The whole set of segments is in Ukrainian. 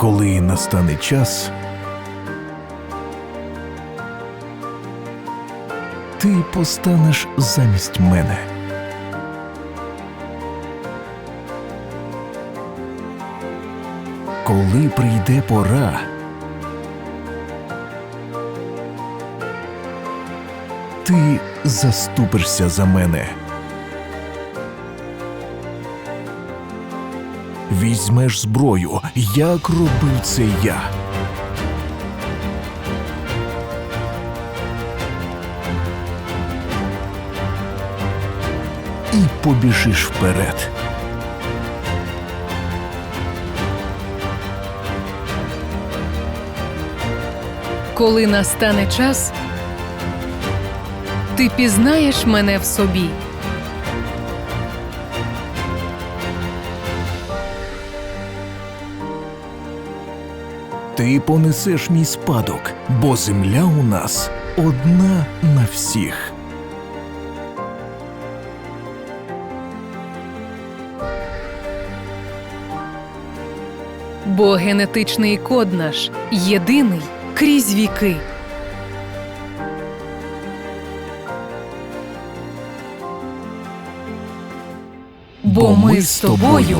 Коли настане час, ти постанеш замість мене. Коли прийде пора, ти заступишся за мене. Візьмеш зброю, як робив це я. І побіжиш вперед. Коли настане час, ти пізнаєш мене в собі. Ти понесеш мій спадок, бо земля у нас одна на всіх. Бо генетичний код наш єдиний крізь віки. Бо ми з тобою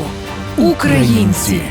українці.